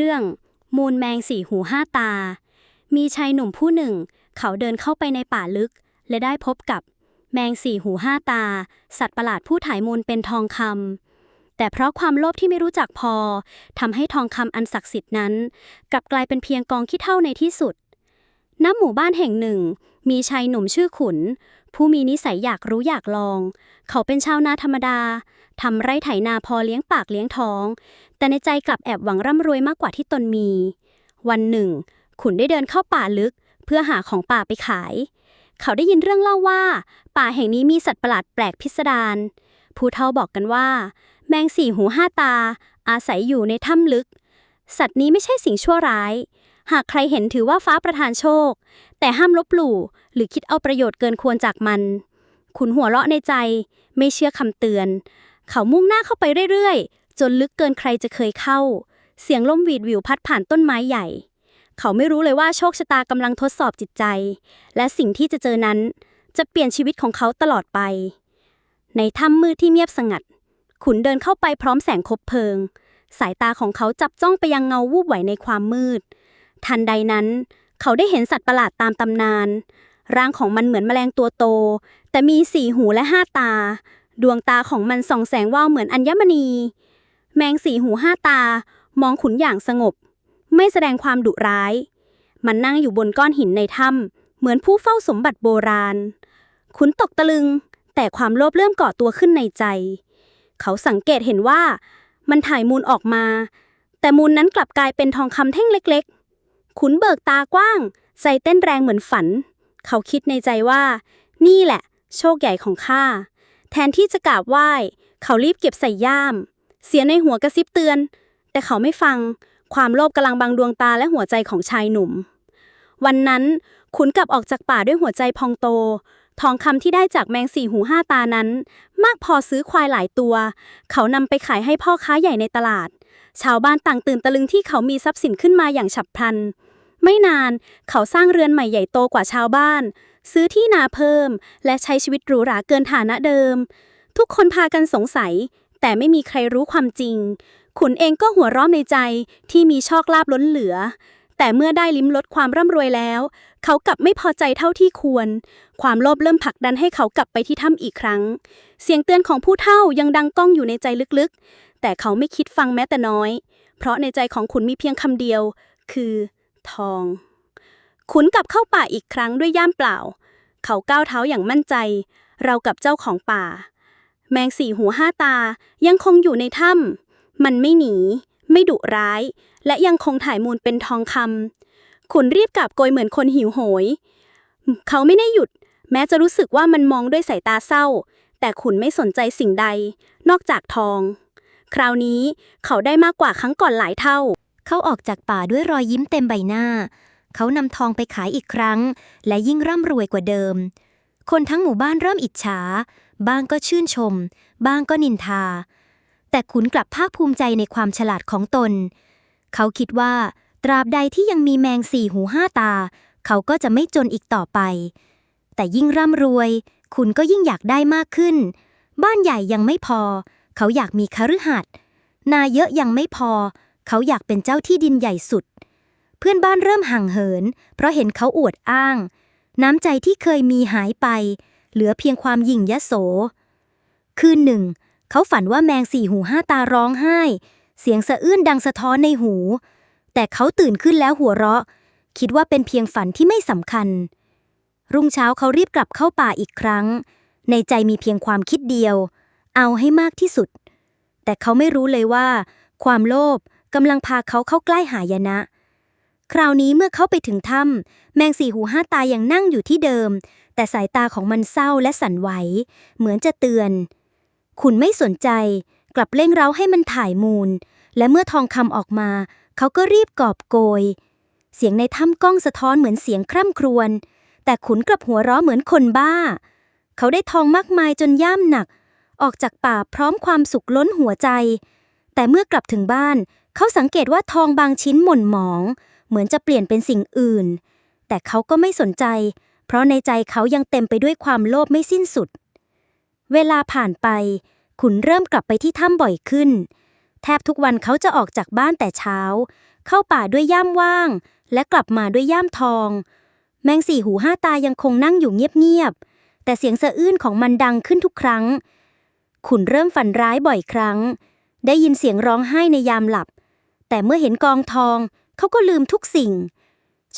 เรื่อง มูลแมงสี่หูห้าตา มีชายหนุ่มผู้หนึ่ง เขาเดินเข้าไปในป่าลึก และได้พบกับ แมงสี่หูห้าตา สัตว์ประหลาดผู้ถ่ายมูลเป็นทองคำแต่เพราะความโลภที่ไม่รู้จักพอทำให้ทองคำอันศักดิ์สิทธิ์นั้น กลับกลายเป็นเพียงกองขี้เท่าในที่สุดณหมู่บ้านแห่งหนึ่ง มีชายหนุ่มชื่อขุน ผู้มีนิสัยอยากรู้อยากลอง เขาเป็นชาวนาธรรมดาทำไร่ไถนาพอเลี้ยงปากเลี้ยงท้อง แต่ในใจกลับแอบหวังร่ำรวยมากกว่าที่ตนมี วันหนึ่ง ขุนได้เดินเข้าป่าลึก เพื่อหาของป่าไปขาย เขาได้ยินเรื่องเล่าว่า ป่าแห่งนี้มีสัตว์ประหลาดแปลกพิสดารผู้เฒ่าบอกกันว่า แมงสี่หูห้าตา อาศัยอยู่ในถ้ำลึก สัตว์นี้ไม่ใช่สิ่งชั่วร้าย หากใครเห็นถือว่าฟ้าประทานโชค แต่ห้ามลบหลู่ หรือคิดเอาประโยชน์เกินควรจากมัน ขุนหัวเราะในใจ ไม่เชื่อคำเตือน เขามุ่งหน้าเข้าไปเรื่อยๆ จนลึกเกินใครจะเคยเข้า เสียงลมหวีดวิวพัดผ่านต้นไม้ใหญ่ เขาไม่รู้เลยว่าโชคชะตากำลังทดสอบจิตใจ และสิ่งที่จะเจอนั้น จะเปลี่ยนชีวิตของเขาตลอดไป ในถ้ำมืดที่เงียบสงัด ขุนเดินเข้าไปพร้อมแสงคบเพลิง สายตาของเขาจับจ้องไปยังเงาวูบไหวในความมืด ทันใดนั้นเขาได้เห็นสัตว์ประหลาดตามตำนาน ร่างของมันเหมือนแมลงตัวโต แต่มีสี่หูและห้าตา ดวงตาของมันส่องแสงว่าวเหมือนอัญมณี แมงสี่หูห้าตา มองขุนอย่างสงบ ไม่แสดงความดุร้าย มันนั่งอยู่บนก้อนหินในถ้ำเหมือนผู้เฝ้าสมบัติโบราณ ขุนตกตะลึง แต่ความโลภเริ่มก่อตัวขึ้นในใจ เขาสังเกตเห็นว่า มันถ่ายมูลออกมา แต่มูลนั้นกลับกลายเป็นทองคำแท่งเล็ก ๆ ขุนเบิกตากว้าง ใจเต้นแรงเหมือนฝัน เขาคิดในใจว่า นี่แหละ โชคใหญ่ของข้า แทนที่จะกราบไหว้ เขารีบเก็บใส่ย่าม เสียในหัวกระซิบเตือน แต่เขาไม่ฟัง ความโลภกำลังบังดวงตาและหัวใจของชายหนุ่ม วันนั้นขุนกลับออกจากป่าด้วยหัวใจพองโต ทองคำที่ได้จากแมงสี่หูห้าตานั้น มากพอซื้อควายหลายตัว เขานำไปขายให้พ่อค้าใหญ่ในตลาด ชาวบ้านต่างตื่นตะลึงที่เขามีทรัพย์สินขึ้นมาอย่างฉับพลัน ไม่นานเขาสร้างเรือนใหม่ใหญ่โตกว่าชาวบ้าน ซื้อที่นาเพิ่ม และใช้ชีวิตหรูหราเกินฐานะเดิม ทุกคนพากันสงสัย แต่ไม่มีใครรู้ความจริง ขุนเองก็หัวเราะในใจที่มีโชคลาภล้นเหลือ แต่เมื่อได้ลิ้มรสความร่ำรวยแล้ว เขากลับไม่พอใจเท่าที่ควร ความโลภเริ่มผลักดันให้เขากลับไปที่ถ้ำอีกครั้ง เสียงเตือนของผู้เฒ่ายังดังก้องอยู่ในใจลึกๆ แต่เขาไม่คิดฟังแม้แต่น้อย เพราะในใจของขุนมีเพียงคำเดียว คือ ทอง ขุนกลับเข้าป่าอีกครั้งด้วยย่ามเปล่า เขาก้าวเท้าอย่างมั่นใจ เรากับเจ้าของป่า แมงสี่หูห้าตายังคงอยู่ในถ้ำมันไม่หนี ไม่ดุร้าย และยังคงถ่ายมูลเป็นทองคำขุนรีบกลับโกยเหมือนคนหิวโหย เขาไม่ได้หยุด แม้จะรู้สึกว่ามันมองด้วยสายตาเศร้า แต่ขุนไม่สนใจสิ่งใด นอกจากทอง คราวนี้เขาได้มากกว่าครั้งก่อนหลายเท่า เขาออกจากป่าด้วยรอยยิ้มเต็มใบหน้า เขานำทองไปขายอีกครั้ง และยิ่งร่ำรวยกว่าเดิม คนทั้งหมู่บ้านเริ่มอิจฉา บ้างก็ชื่นชม บ้างก็นินทา แต่ขุนกลับภาคภูมิใจในความฉลาดของตน เขาคิดว่า ตราบใดที่ยังมีแมงสี่หูห้าตา เขาก็จะไม่จนอีกต่อไป แต่ยิ่งร่ำรวย ขุนก็ยิ่งอยากได้มากขึ้น บ้านใหญ่ยังไม่พอ เขาอยากมีคฤหัสถ์นาเยอะยังไม่พอ เขาอยากเป็นเจ้าที่ดินใหญ่สุด เพื่อนบ้านเริ่มห่างเหิน เพราะเห็นเขาอวดอ้าง น้ำใจที่เคยมีหายไป เหลือเพียงความยิ่งยโส คืนหนึ่ง เขาฝันว่าแมงสี่หูห้าตาร้องไห้ เสียงสะอื้นดังสะท้อนในหู แต่เขาตื่นขึ้นแล้วหัวเราะ คิดว่าเป็นเพียงฝันที่ไม่สำคัญ รุ่งเช้าเขารีบกลับเข้าป่าอีกครั้ง ในใจมีเพียงความคิดเดียว เอาให้มากที่สุด แต่เขาไม่รู้เลยว่า ความโลภ กำลังพาเขาเข้าใกล้หายนะ คราวนี้เมื่อเขาไปถึงถ้ำแมงสี่หูห้าตายังนั่งอยู่ที่เดิม แต่สายตาของมันเศร้าและสั่นไหว เหมือนจะเตือนขุนไม่สนใจ กลับเร่งเร้าให้มันถ่ายมูล และเมื่อทองคำออกมา เขาก็รีบกอบโกย เสียงในถ้ำก้องสะท้อนเหมือนเสียงคร่ำครวญแต่ขุนกลับหัวเราะเหมือนคนบ้า เขาได้ทองมากมายจนย่ามหนัก ออกจากป่าพร้อมความสุขล้นหัวใจ แต่เมื่อกลับถึงบ้าน เขาสังเกตว่าทองบางชิ้นหม่นหมอง เหมือนจะเปลี่ยนเป็นสิ่งอื่น แต่เขาก็ไม่สนใจ เพราะในใจเขายังเต็มไปด้วยความโลภไม่สิ้นสุด เวลาผ่านไป ขุนเริ่มกลับไปที่ถ้ำบ่อยขึ้น แทบทุกวันเขาจะออกจากบ้านแต่เช้า เข้าป่าด้วยย่ามว่าง และกลับมาด้วยย่ามทอง แมงสี่หูห้าตายังคงนั่งอยู่เงียบๆแต่เสียงสะอื้นของมันดังขึ้นทุกครั้ง ขุนเริ่มฝันร้ายบ่อยครั้งได้ยินเสียงร้องไห้ในยามหลับ แต่เมื่อเห็นกองทอง เขาก็ลืมทุกสิ่ง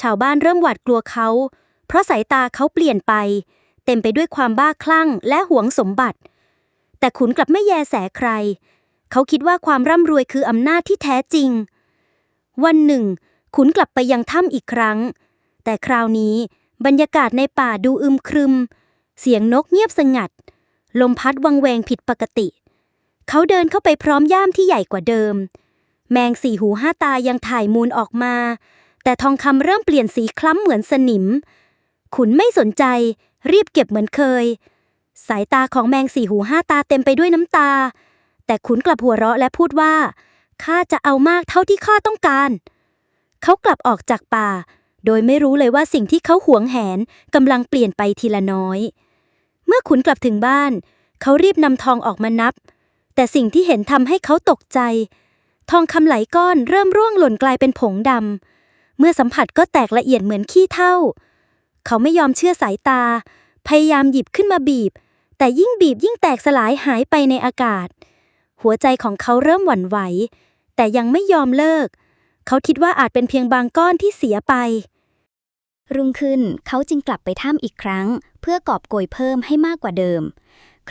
ชาวบ้านเริ่มหวาดกลัวเขา เพราะสายตาเขาเปลี่ยนไป เต็มไปด้วยความบ้าคลั่งและหวงสมบัติ แต่ขุนกลับไม่แยแสใคร เขาคิดว่าความร่ำรวยคืออำนาจที่แท้จริง วันหนึ่ง ขุนกลับไปยังถ้ำอีกครั้ง แต่คราวนี้บรรยากาศในป่าดูอึมครึม เสียงนกเงียบสงัด ลมพัดวังแวงผิดปกติ เขาเดินเข้าไปพร้อมย่ามที่ใหญ่กว่าเดิม แมงสี่หูห้าตายังถ่ายมูลออกมา แต่ทองคำเริ่มเปลี่ยนสีคล้ำเหมือนสนิม ขุนไม่สนใจ รีบเก็บเหมือนเคย สายตาของแมงสี่หูห้าตาเต็มไปด้วยน้ำตา แต่ขุนกลับหัวเราะและพูดว่าข้าจะเอามากเท่าที่ข้าต้องการ เขากลับออกจากป่า โดยไม่รู้เลยว่าสิ่งที่เขาหวงแหนกำลังเปลี่ยนไปทีละน้อย เมื่อขุนกลับถึงบ้าน เขารีบนำทองออกมานับ แต่สิ่งที่เห็นทำให้เขาตกใจ ทองคำไหลก้อนเริ่มร่วงหล่นกลายเป็นผงดำ เมื่อสัมผัสก็แตกละเอียดเหมือนขี้เถ้าเขาไม่ยอมเชื่อสายตา พยายามหยิบขึ้นมาบีบ แต่ยิ่งบีบยิ่งแตกสลายหายไปในอากาศ หัวใจของเขาเริ่มหวั่นไหว แต่ยังไม่ยอมเลิก เขาคิดว่าอาจเป็นเพียงบางก้อนที่เสียไป รุ่งขึ้นเขาจึงกลับไปถ้ำอีกครั้ง เพื่อกอบโกยเพิ่มให้มากกว่าเดิม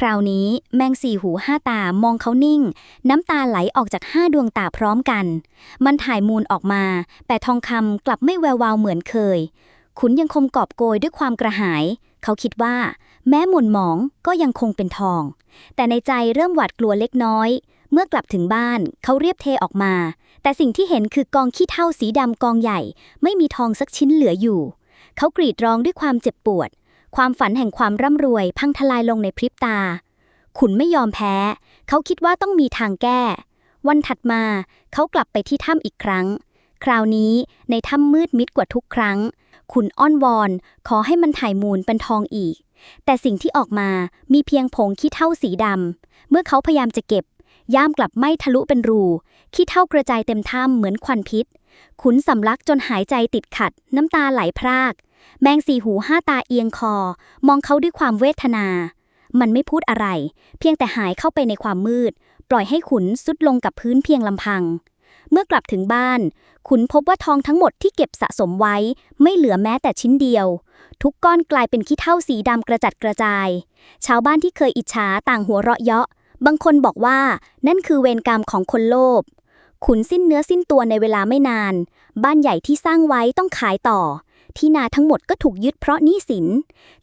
คราวนี้แมงสี่หูห้าตามองเขานิ่ง น้ำตาไหลออกจากห้าดวงตาพร้อมกัน มันถ่ายมูลออกมา แต่ทองคำกลับไม่แวววาวเหมือนเคย ขุนยังคงกอบโกยด้วยความกระหาย เขาคิดว่า แม้หม่นหมองก็ยังคงเป็นทอง แต่ในใจเริ่มหวาดกลัวเล็กน้อย เมื่อกลับถึงบ้านเขาเรียบเทออกมา แต่สิ่งที่เห็นคือกองขี้เถ้าสีดำกองใหญ่ ไม่มีทองสักชิ้นเหลืออยู่ เขากรีดร้องด้วยความเจ็บปวด ความฝันแห่งความร่ำรวยพังทลายลงในพริบตา ขุนไม่ยอมแพ้ เขาคิดว่าต้องมีทางแก้ วันถัดมาเขากลับไปที่ถ้ำอีกครั้ง คราวนี้ในถ้ำมืดมิดกว่าทุกครั้ง ขุนอ้อนวอน ขอให้มันถ่ายมูลเป็นทองอีก แต่สิ่งที่ออกมามีเพียงผงขี้เถ้าสีดำ เมื่อเขาพยายามจะเก็บ ย่ามกลับไม่ทะลุเป็นรู ขี้เถ้ากระจายเต็มถ้ำเหมือนควันพิษ ขุนสำลักจนหายใจติดขัด น้ำตาไหลพราก แมงสี่หูห้าตาเอียงคอ มองเขาด้วยความเวทนา มันไม่พูดอะไร เพียงแต่หายเข้าไปในความมืด ปล่อยให้ขุนสุดลงกับพื้นเพียงลำพัง เมื่อกลับถึงบ้าน ขุนพบว่าทองทั้งหมดที่เก็บสะสมไว้ ไม่เหลือแม้แต่ชิ้นเดียว ทุกก้อนกลายเป็นขี้เถ้าสีดำกระจัดกระจาย ชาวบ้านที่เคยอิจฉาต่างหัวเราะเยาะ บางคนบอกว่านั่นคือเวรกรรมของคนโลภขุนสิ้นเนื้อสิ้นตัวในเวลาไม่นาน บ้านใหญ่ที่สร้างไว้ต้องขายต่อ ที่นาทั้งหมดก็ถูกยึดเพราะหนี้สิน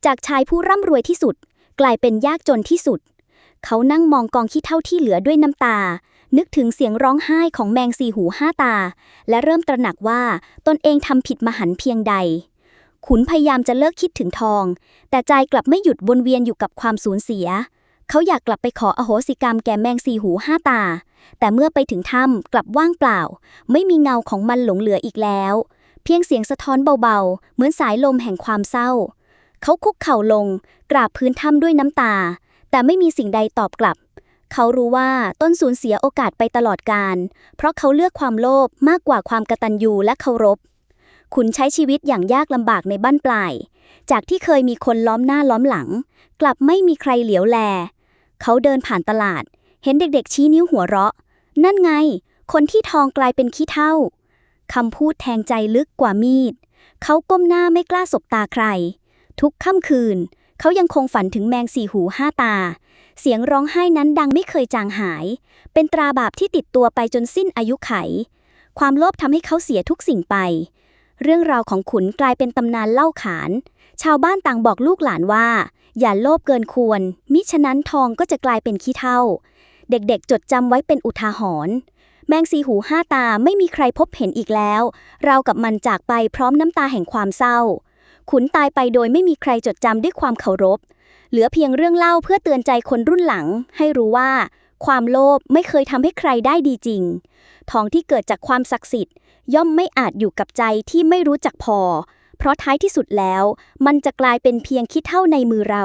จากชายผู้ร่ำรวยที่สุด กลายเป็นยากจนที่สุด เขานั่งมองกองขี้เท่าที่เหลือด้วยน้ำตา นึกถึงเสียงร้องไห้ของแมงสี่หูห้าตา และเริ่มตระหนักว่าตนเองทำผิดมหันเพียงใด ขุนพยายามจะเลิกคิดถึงทอง แต่ใจกลับไม่หยุดวนเวียนอยู่กับความสูญเสีย เขาอยากกลับไปขออโหสิกรรมแก่แมงสี่หูห้าตา แต่เมื่อไปถึงถ้ำกลับว่างเปล่า ไม่มีเงาของมันหลงเหลืออีกแล้ว เพียงเสียงสะท้อนเบาๆ เหมือนสายลมแห่งความเศร้า เขาคุกเข่าลง กราบพื้นถ้ำด้วยน้ำตา แต่ไม่มีสิ่งใดตอบกลับ เขารู้ว่าต้นสูญเสียโอกาสไปตลอดกาลเพราะเขาเลือกความโลภมากกว่าความกตัญญูและเคารพ ขุนใช้ชีวิตอย่างยากลำบากในบ้านปลาย จากที่เคยมีคนล้อมหน้าล้อมหลัง กลับไม่มีใครเหลียวแล เขาเดินผ่านตลาด เห็นเด็กๆชี้นิ้วหัวเราะ นั่นไง คนที่ทองกลายเป็นขี้เถ้า คำพูดแทงใจลึกกว่ามีด เขาก้มหน้าไม่กล้าสบตาใคร ทุกค่ำคืน เขายังคงฝันถึงแมงสี่หูห้าตา เสียงร้องไห้นั้นดังไม่เคยจางหาย เป็นตราบาปที่ติดตัวไปจนสิ้นอายุไข ความโลภทำให้เขาเสียทุกสิ่งไป เรื่องราวของขุนกลายเป็นตำนานเล่าขาน ชาวบ้านต่างบอกลูกหลานว่า อย่าโลภเกินควร มิฉะนั้นทองก็จะกลายเป็นขี้เถ้าเด็กๆจดจำไว้เป็นอุทาหรณ์ แมงสีหูห้าตาไม่มีใครพบเห็นอีกแล้ว เรากับมันจากไปพร้อมน้ำตาแห่งความเศร้า ขุนตายไปโดยไม่มีใครจดจำด้วยความเคารพ เหลือเพียงเรื่องเล่าเพื่อเตือนใจคนรุ่นหลัง ให้รู้ว่า ความโลภไม่เคยทำให้ใครได้ดีจริง ทองที่เกิดจากความศักดิ์สิทธิ์ ย่อมไม่อาจอยู่กับใจที่ไม่รู้จักพอ เพราะท้ายที่สุดแล้ว มันจะกลายเป็นเพียงขี้เท่าในมือเรา